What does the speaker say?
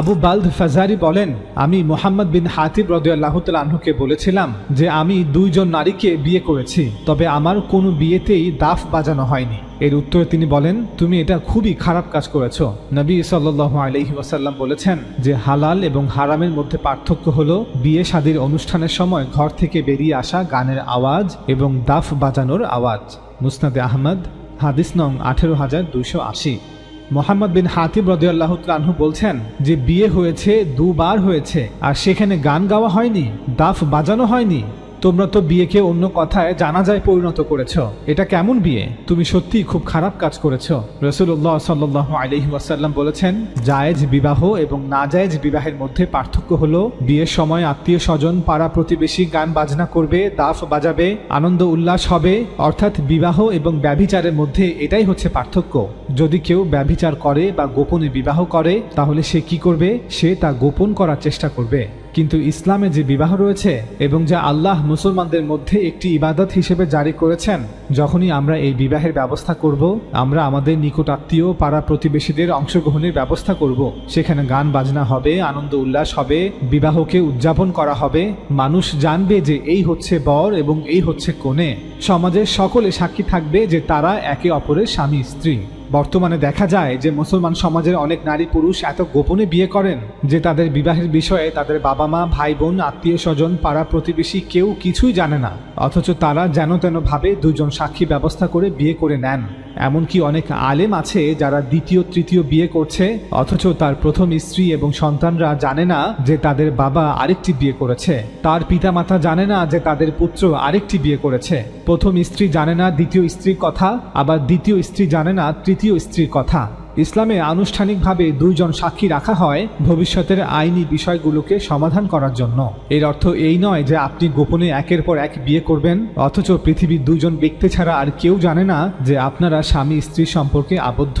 আবু বালদ ফাজারি বলেন, আমি মোহাম্মদ বিন হাতিব রদিয়াল্লাহ আনহুকে বলেছিলাম যে আমি দুইজন নারীকে বিয়ে করেছি, তবে আমার কোনো বিয়েতেই দাফ বাজানো হয়নি। এর উত্তরে তিনি বলেন, তুমি এটা খুবই খারাপ কাজ করেছ। নবী সাল্লাহ আলহি ওয়াসাল্লাম বলেছেন যে, হালাল এবং হারামের মধ্যে পার্থক্য হল বিয়ে শাদীর অনুষ্ঠানের সময় ঘর থেকে বেরিয়ে আসা গানের আওয়াজ এবং দাফ বাজানোর আওয়াজ। মুসনাদে আহমদ, হাদিস নং আঠেরো হাজার দুইশো আশি। মোহাম্মদ বিন হাতিব রদিয়াল্লাহ তানহু বলছেন যে বিয়ে হয়েছে, দুবার হয়েছে, আর সেখানে গান গাওয়া হয়নি, দাফ বাজানো হয়নি। তোমরা তো বিয়েকে অন্য কথায় জানাজায় পরিণত করেছ। এটা কেমন বিয়ে? তুমি সত্যিই খুব খারাপ কাজ করেছ। রসুল্লাহ সাল্লাহ আলহি বলেছেন, জায়েজ বিবাহ এবং না জায়েজ বিবাহের মধ্যে পার্থক্য হলো, বিয়ের সময় আত্মীয় স্বজন, পাড়া প্রতিবেশী গান বাজনা করবে, দাফ বাজাবে, আনন্দ উল্লাস হবে, অর্থাৎ বিবাহ এবং ব্যভিচারের মধ্যে এটাই হচ্ছে পার্থক্য। যদি কেউ ব্যভিচার করে বা গোপনে বিবাহ করে, তাহলে সে কি করবে? সে তা গোপন করার চেষ্টা করবে। কিন্তু ইসলামে যে বিবাহ রয়েছে এবং যা আল্লাহ মুসলমানদের মধ্যে একটি ইবাদত হিসেবে জারি করেছেন, যখনই আমরা এই বিবাহের ব্যবস্থা করব, আমরা আমাদের নিকট আত্মীয়, পাড়া প্রতিবেশীদের অংশগ্রহণের ব্যবস্থা করব। সেখানে গান বাজনা হবে, আনন্দ উল্লাস হবে, বিবাহকে উদযাপন করা হবে। মানুষ জানবে যে এই হচ্ছে বর এবং এই হচ্ছে কনে। সমাজের সকলে সাক্ষী থাকবে যে তারা একে অপরের স্বামী, স্ত্রী। বর্তমানে দেখা যায় যে মুসলমান সমাজের অনেক নারী পুরুষ এত গোপনে বিয়ে করেন যে তাদের বিবাহের বিষয়ে তাদের বাবা মা, ভাই বোন, আত্মীয় স্বজন, পাড়া প্রতিবেশী কেউ কিছুই জানে না। অথচ তারা যেন তেন ভাবে দুজন সাক্ষী ব্যবস্থা করে বিয়ে করে নেন। এমনকি অনেক আলেম আছে যারা দ্বিতীয়, তৃতীয় বিয়ে করছে, অথচ তার প্রথম স্ত্রী এবং সন্তানরা জানে না যে তাদের বাবা আরেকটি বিয়ে করেছে। তার পিতামাতা জানে না যে তাদের পুত্র আরেকটি বিয়ে করেছে। প্রথম স্ত্রী জানে না দ্বিতীয় স্ত্রীর কথা, আবার দ্বিতীয় স্ত্রী জানে না তৃতীয় স্ত্রীর কথা। ইসলামে আনুষ্ঠানিকভাবে দুইজন সাক্ষী রাখা হয় ভবিষ্যতের আইনি বিষয়গুলোকে সমাধান করার জন্য। এর অর্থ এই নয় যে আপনি গোপনে একের পর এক বিয়ে করবেন, অথচ পৃথিবীর দুজন ব্যক্তি ছাড়া আর কেউ জানে না যে আপনারা স্বামী স্ত্রী সম্পর্কে আবদ্ধ।